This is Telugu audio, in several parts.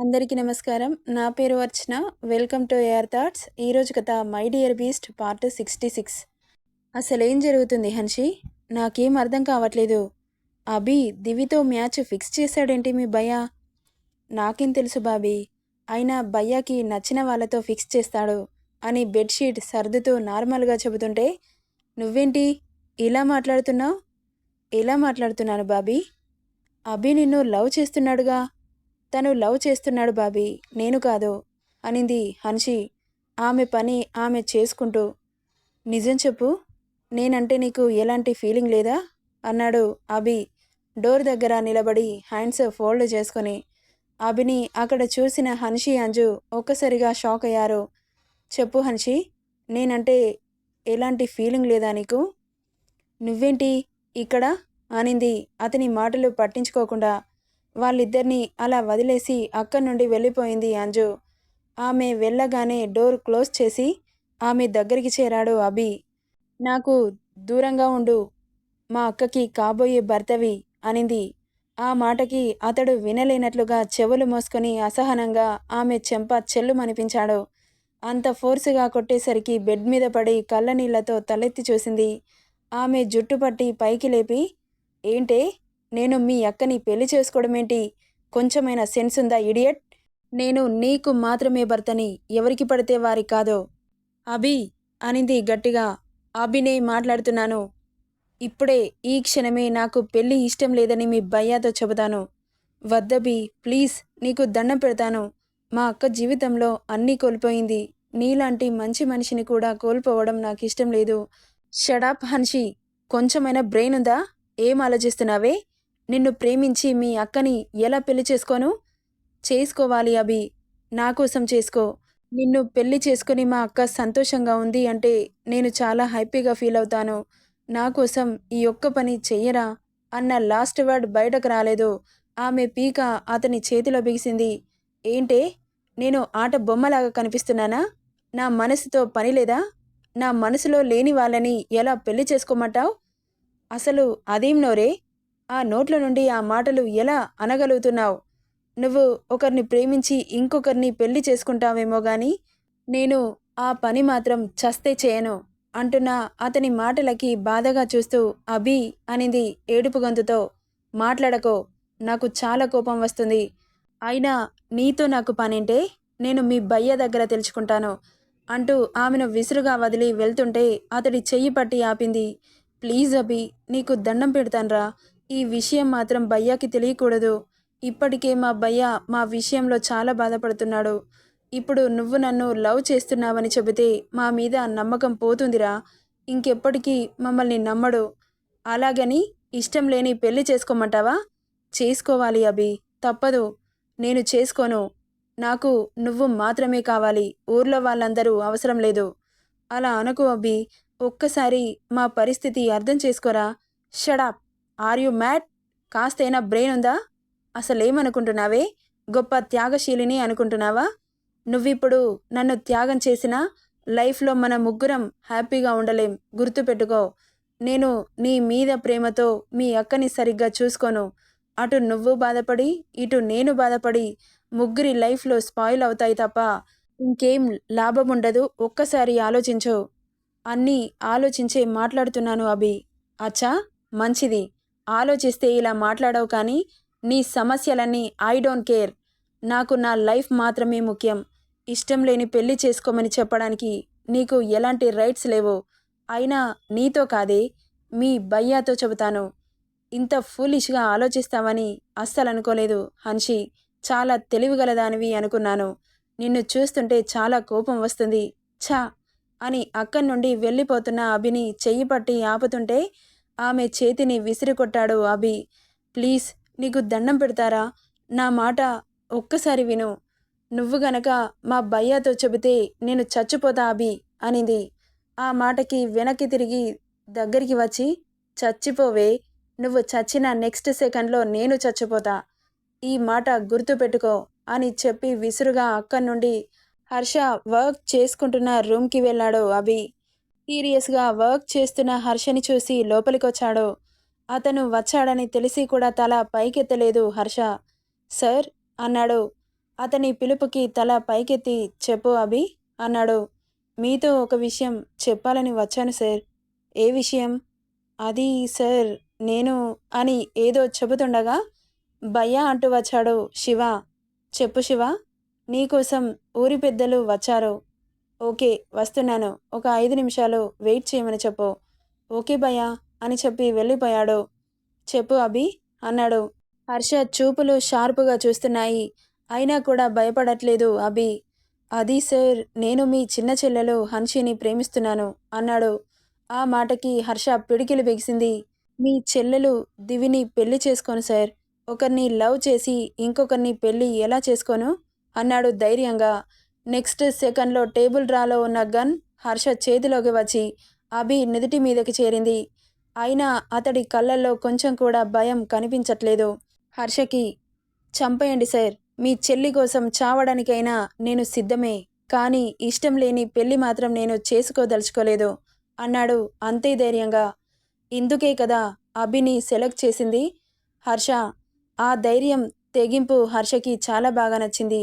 అందరికీ నమస్కారం. నా పేరు Archana. Welcome to Air Thoughts. ఈరోజు కథ my dear beast part sixty six. అసలు ఏం జరుగుతుంది హన్షి? నాకేం అర్థం కావట్లేదు. అభి దివితో మ్యాచ్ ఫిక్స్ చేశాడేంటి మీ భయ్యా? నాకేం తెలుసు బాబీ. అయినా భయ్యాకి నచ్చిన వాళ్ళతో ఫిక్స్ చేస్తాడు అని బెడ్షీట్ సర్దుతూ నార్మల్గా చెబుతుంటే నువ్వేంటి? ఇలా మాట్లాడుతున్నావు? ఎలా మాట్లాడుతున్నాను బాబీ? అభి నిన్ను లవ్ చేస్తున్నాడుగా. తను లవ్ చేస్తున్నాడు బాబీ నేను కాదు అనింది హన్షి. ఆమె పని ఆమె చేసుకుంటూ నిజం చెప్పు నేనంటే నీకు ఎలాంటి ఫీలింగ్ లేదా? అన్నాడు అభి. డోర్ దగ్గర నిలబడి హ్యాండ్స్ ఫోల్డ్ చేసుకొని అభిని అక్కడ చూసిన హన్షి అంజు ఒక్కసారిగా షాక్ అయ్యారు. చెప్పు హన్షి నేనంటే ఎలాంటి ఫీలింగ్ లేదా నీకు? నువ్వేంటి ఇక్కడ? అనింది అతని మాటలు పట్టించుకోకుండా వాళ్ళిద్దరినీ అలా వదిలేసి అక్కడి నుండి వెళ్ళిపోయింది అంజు. ఆమె వెళ్ళగానే డోర్ క్లోజ్ చేసి ఆమె దగ్గరికి చేరాడు అభి. నాకు దూరంగా ఉండు. మా అక్కకి కాబోయే భర్తవి అనింది. ఆ మాటకి అతడు వినలేనట్లుగా చెవులు మోసుకొని అసహనంగా ఆమె చెంప చెల్లుమనిపించాడు. అంత ఫోర్సుగా కొట్టేసరికి బెడ్ మీద పడి కళ్ళనీళ్ళతో తలెత్తి చూసింది. ఆమె జుట్టు పట్టి పైకి లేపి ఏంటే? నేను మీ అక్కని పెళ్ళి చేసుకోవడమేంటి? కొంచెమైనా సెన్స్ ఉందా ఇడియట్? నేను నీకు మాత్రమే భర్తని ఎవరికి పడితే వారి కాదో. అభి అనింది గట్టిగా. అభినే మాట్లాడుతున్నాను. ఇప్పుడే ఈ క్షణమే నాకు పెళ్ళి ఇష్టం లేదని మీ భయ్యాతో చెబుతాను. వద్దబి ప్లీజ్ నీకు దండం పెడతాను. మా అక్క జీవితంలో అన్నీ కోల్పోయింది. నీలాంటి మంచి మనిషిని కూడా కోల్పోవడం నాకు ఇష్టం లేదు. షడాప్ హన్షి కొంచెమైనా బ్రెయిన్ ఉందా? ఏం ఆలోచిస్తున్నావే? నిన్ను ప్రేమించి మీ అక్కని ఎలా పెళ్ళి చేసుకోను? చేసుకోవాలి అభి. నా కోసం చేసుకో. నిన్ను పెళ్ళి చేసుకుని మా అక్క సంతోషంగా ఉంది అంటే నేను చాలా హ్యాపీగా ఫీల్ అవుతాను. నా కోసం ఈ ఒక్క పని చెయ్యరా? అన్న లాస్ట్ వర్డ్ బయటకు రాలేదు. ఆమె పీక అతని చేతిలో బిగిసింది. ఏంటే? నేను ఆట బొమ్మలాగా కనిపిస్తున్నానా? నా మనసుతో పని లేదా? నా మనసులో లేని వాళ్ళని ఎలా పెళ్ళి చేసుకోమంటావు? అసలు అదేం నోరే? ఆ నోట్ల నుండి ఆ మాటలు ఎలా అనగలుగుతున్నావు? నువ్వు ఒకరిని ప్రేమించి ఇంకొకరిని పెళ్ళి చేసుకుంటావేమో గాని నేను ఆ పని మాత్రం చస్తే చేయను అంటున్న అతని మాటలకి బాధగా చూస్తూ అభి అనింది ఏడుపు గొంతుతో. మాట్లాడకో నాకు చాలా కోపం వస్తుంది. అయినా నీతో నాకు పనింటే నేను మీ భయ్య దగ్గర తెలుసుకుంటాను అంటూ ఆమెను విసురుగా వదిలి వెళ్తుంటే అతడి చెయ్యి పట్టి ఆపింది. ప్లీజ్ అభి నీకు దండం పెడతాన్రా. ఈ విషయం మాత్రం భయ్యాకి తెలియకూడదు. ఇప్పటికే మా భయ్య మా విషయంలో చాలా బాధపడుతున్నాడు. ఇప్పుడు నువ్వు నన్ను లవ్ చేస్తున్నావని చెబితే మా మీద నమ్మకం పోతుందిరా. ఇంకెప్పటికీ మమ్మల్ని నమ్మడు. అలాగని ఇష్టం లేని పెళ్ళి చేసుకోమంటావా? చేసుకోవాలి అభి. తప్పదు. నేను చేసుకోను. నాకు నువ్వు మాత్రమే కావాలి. ఊర్లో వాళ్ళందరూ అవసరం లేదు. అలా అనుకో అభి. ఒక్కసారి మా పరిస్థితి అర్థం చేసుకోరా? Shut up are you mad కాస్తైనా brain ఉందా? అసలేమనుకుంటున్నావే? గొప్ప త్యాగశీలిని అనుకుంటున్నావా? నువ్విప్పుడు నన్ను త్యాగం చేసినా లైఫ్లో మన ముగ్గురం హ్యాపీగా ఉండలేం. గుర్తుపెట్టుకో నేను నీ మీద ప్రేమతో మీ అక్కని సరిగ్గా చూసుకోను. అటు నువ్వు బాధపడి ఇటు నేను బాధపడి ముగ్గురి లైఫ్లో స్పాయిల్ అవుతాయి తప్ప ఇంకేం లాభం ఉండదు ఒక్కసారి ఆలోచించు. అన్నీ ఆలోచించే మాట్లాడుతున్నాను అభి. అచ్చా మంచిది. ఆలోచిస్తే ఇలా మాట్లాడవు కానీ నీ సమస్యలన్నీ ఐ డోంట్ కేర్. నాకు నా లైఫ్ మాత్రమే ముఖ్యం. ఇష్టం లేని పెళ్ళి చేసుకోమని చెప్పడానికి నీకు ఎలాంటి రైట్స్ లేవు. అయినా నీతో కాదే మీ భయ్యాతో చెబుతాను. ఇంత ఫూలిష్గా ఆలోచిస్తావని అస్సలు అనుకోలేదు హన్షి. చాలా తెలివిగలదానివి అనుకున్నాను. నిన్ను చూస్తుంటే చాలా కోపం వస్తుంది. ఛా! అని అక్కడి నుండి వెళ్ళిపోతున్న అభిని చెయ్యి పట్టి ఆపుతుంటే ఆమె చేతిని విసిరికొట్టాడు అభి. ప్లీజ్ నీకు దండం పెడతారా? నా మాట ఒక్కసారి విను. నువ్వు గనక మా భయ్యాతో చెబితే నేను చచ్చిపోతా అభి అనింది. ఆ మాటకి వెనక్కి తిరిగి దగ్గరికి వచ్చి చచ్చిపోవే నువ్వు చచ్చిన నెక్స్ట్ సెకండ్లో నేను చచ్చిపోతా. ఈ మాట గుర్తుపెట్టుకో అని చెప్పి విసురుగా అక్కడి నుండి హర్ష వర్క్ చేసుకుంటున్న రూమ్కి వెళ్ళాడు అభి. సీరియస్గా వర్క్ చేస్తున్న హర్షని చూసి లోపలికొచ్చాడు. అతను వచ్చాడని తెలిసి కూడా తల పైకెత్తలేదు హర్ష. సార్ అన్నాడు. అతని పిలుపుకి తల పైకెత్తి చెప్పు అభి అన్నాడు. మీతో ఒక విషయం చెప్పాలని వచ్చాను సార్. ఏ విషయం? అది సార్ నేను అని ఏదో చెబుతుండగా భయ్యా అంటూ వచ్చాడు శివ. చెప్పు శివ నీకోసం ఊరి పెద్దలు వచ్చారు. ఓకే వస్తున్నాను. ఒక ఐదు నిమిషాలు వెయిట్ చేయమని చెప్పు. ఓకే భయ్యా అని చెప్పి వెళ్ళిపోయాడు. చెప్పు అభి అన్నాడు. హర్ష చూపులు షార్పుగా చూస్తున్నాయి. అయినా కూడా భయపడట్లేదు అభి. అది సార్ నేను మీ చిన్న చెల్లెలు హన్షిని ప్రేమిస్తున్నాను అన్నాడు. ఆ మాటకి హర్ష పిడికిలు బిగిసింది. మీ చెల్లెలు దివిని పెళ్ళి చేసుకోను సార్. ఒకరిని లవ్ చేసి ఇంకొకరిని పెళ్ళి ఎలా చేసుకోను? అన్నాడు ధైర్యంగా. నెక్స్ట్ సెకండ్లో టేబుల్ డ్రాలో ఉన్న గన్ హర్ష చేతిలోకి వచ్చి అభి నుదుటి మీదకి చేరింది. అయినా అతడి కళ్ళల్లో కొంచెం కూడా భయం కనిపించట్లేదు. హర్షకి చంపేయండి సార్ మీ చెల్లి కోసం చావడానికైనా నేను సిద్ధమే కానీ ఇష్టం లేని పెళ్ళి మాత్రం నేను చేసుకోదలుచుకోలేదు అన్నాడు అంతే ధైర్యంగా. ఇందుకే కదా అభిని సెలెక్ట్ చేసింది? హర్ష ఆ ధైర్యం తెగింపు హర్షకి చాలా బాగా నచ్చింది.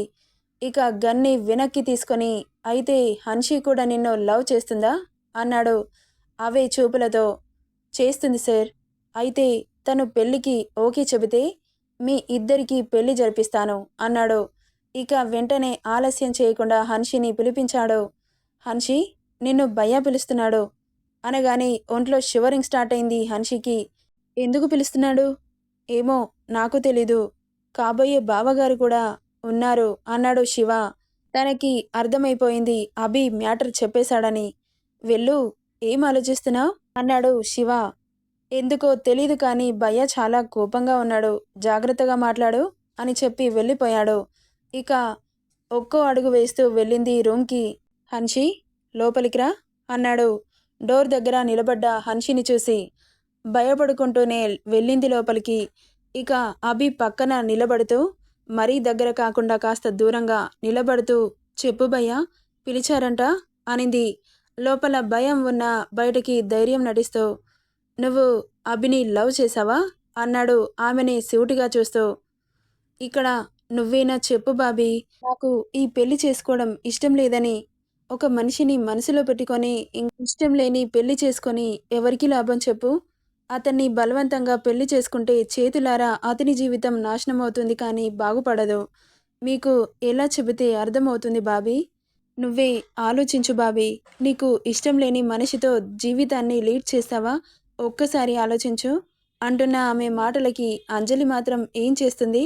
ఇక గన్ని వెనక్కి తీసుకొని అయితే హన్షి కూడా నిన్ను లవ్ చేస్తుందా? అన్నాడు అవే చూపులతో. చేస్తుంది సార్. అయితే తను పెళ్ళికి ఓకే చెబితే మీ ఇద్దరికీ పెళ్ళి జరిపిస్తాను అన్నాడు. ఇక వెంటనే ఆలస్యం చేయకుండా హన్షిని పిలిపించాడు. హన్షి నిన్ను భయ్య పిలుస్తున్నాడు. అనగానే ఒంట్లో షివరింగ్ స్టార్ట్ అయింది హన్షికి. ఎందుకు పిలుస్తున్నాడు? ఏమో నాకు తెలీదు. కాబోయే బావగారు కూడా ఉన్నారు. అన్నాడు శివ. తనకి అర్థమైపోయింది. అభి మ్యాటర్ చెప్పేశాడని. వెళ్ళు ఏం ఆలోచిస్తున్నావు? అన్నాడు శివ. ఎందుకో తెలీదు కానీ భయ్య చాలా కోపంగా ఉన్నాడు. జాగ్రత్తగా మాట్లాడు అని చెప్పి వెళ్ళిపోయాడు. ఇక ఒక్కో అడుగు వేస్తూ వెళ్ళింది రూమ్కి. హన్షి లోపలికి రా అన్నాడు. డోర్ దగ్గర నిలబడ్డ హన్షిని చూసి భయపడుకుంటూనే వెళ్ళింది లోపలికి. ఇక అభి పక్కన నిలబడుతూ మరీ దగ్గర కాకుండా కాస్త దూరంగా నిలబడుతూ చెప్పు భయ్యా పిలిచారంట అనింది. లోపల భయం ఉన్న బయటికి ధైర్యం నటిస్తూ నువ్వు అభిని లవ్ చేశావా? అన్నాడు ఆమెని సూటిగా చూస్తూ. ఇక్కడ నువ్వేనా చెప్పు బాబీ నాకు ఈ పెళ్ళి చేసుకోవడం ఇష్టం లేదని ఒక మనిషిని మనసులో పెట్టుకొని ఇష్టం లేని పెళ్ళి చేసుకొని ఎవరికి లాభం చెప్పు? అతన్ని బలవంతంగా పెళ్ళి చేసుకుంటే చేతులారా అతని జీవితం నాశనమవుతుంది కానీ బాగుపడదు. మీకు ఎలా చెబితే అర్థమవుతుంది బాబీ? నువ్వే ఆలోచించు బాబీ. నీకు ఇష్టం లేని మనిషితో జీవితాన్ని లీడ్ చేస్తావా? ఒక్కసారి ఆలోచించు. అంటున్న ఆమె మాటలకి అంజలి మాత్రం ఏం చేస్తుంది?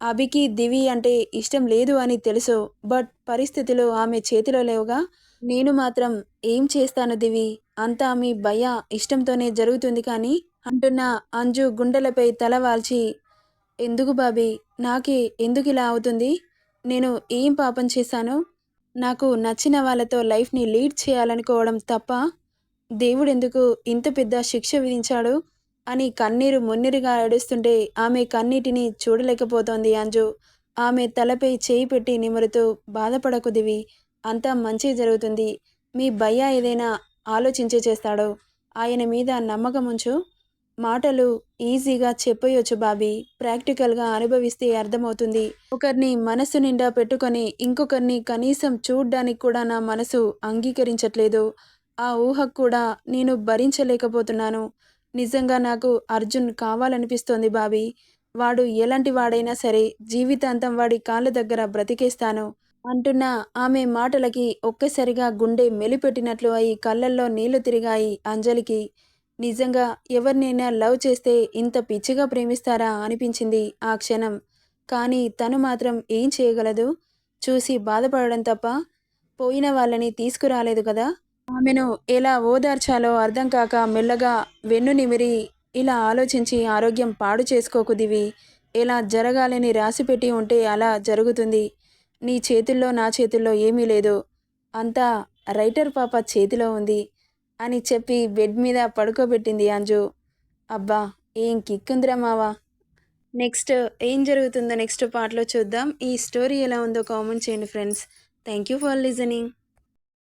అభికి దివి అంటే ఇష్టం లేదు అని తెలుసు బట్ పరిస్థితులు ఆమె చేతిలో లేవుగా? నేను మాత్రం ఏం చేస్తాను దివి? అంతా మీ భయ ఇష్టంతోనే జరుగుతుంది కానీ అంటున్న అంజు గుండెలపై తల వాల్చి ఎందుకు బాబీ? నాకే ఎందుకు ఇలా అవుతుంది? నేను ఏం పాపం చేశాను? నాకు నచ్చిన వాళ్ళతో లైఫ్ని లీడ్ చేయాలనుకోవడం తప్ప దేవుడు ఎందుకు ఇంత పెద్ద శిక్ష విధించాడు? అని కన్నీరు మున్నీరుగా ఏడుస్తుంటే ఆమె కన్నీటిని చూడలేకపోతోంది అంజు. ఆమె తలపై చేయి పెట్టి నిమురుతూ బాధపడకు దివి. అంతా మంచి జరుగుతుంది. మీ భయ్య ఏదైనా ఆలోచించే చేస్తాడో ఆయన మీద నమ్మకం ఉంచు. మాటలు ఈజీగా చెప్పొచ్చు బాబీ. ప్రాక్టికల్గా అనుభవిస్తే అర్థమవుతుంది. ఒకరిని మనసు నిండా పెట్టుకొని ఇంకొకరిని కనీసం చూడ్డానికి కూడా నా మనసు అంగీకరించట్లేదు. ఆ ఊహకు కూడా నేను భరించలేకపోతున్నాను. నిజంగా నాకు అర్జున్ కావాలనిపిస్తోంది బాబీ. వాడు ఎలాంటి వాడైనా సరే జీవితాంతం వాడి కాళ్ళ దగ్గర బ్రతికేస్తాను. అంటున్న ఆమె మాటలకి ఒక్కసారిగా గుండె మెలిపెట్టినట్లు అయి కళ్ళల్లో నీళ్ళు తిరిగాయి అంజలికి. నిజంగా ఎవరినైనా లవ్ చేస్తే ఇంత పిచ్చిగా ప్రేమిస్తారా అనిపించింది ఆ క్షణం. కానీ తను మాత్రం ఏం చేయగలదు? చూసి బాధపడడం తప్ప పోయిన వాళ్ళని తీసుకురాలేదు కదా? ఆమెను ఎలా ఓదార్చాలో అర్థం కాక మెల్లగా వెన్ను నిమిరి ఇలా ఆలోచించి ఆరోగ్యం పాడు చేసుకోకుదివి ఇలా జరగాలని రాసిపెట్టి ఉంటే అలా జరుగుతుంది. నీ చేతుల్లో నా చేతుల్లో ఏమీ లేదు. అంతా రైటర్ పాప చేతిలో ఉంది అని చెప్పి బెడ్ మీద పడుకోబెట్టింది అంజు. అబ్బా ఏం కిక్కుందిరా మావా. నెక్స్ట్ ఏం జరుగుతుందో నెక్స్ట్ పార్ట్లో చూద్దాం. ఈ స్టోరీ ఎలా ఉందో కామెంట్ చేయండి friends. Thank you for listening.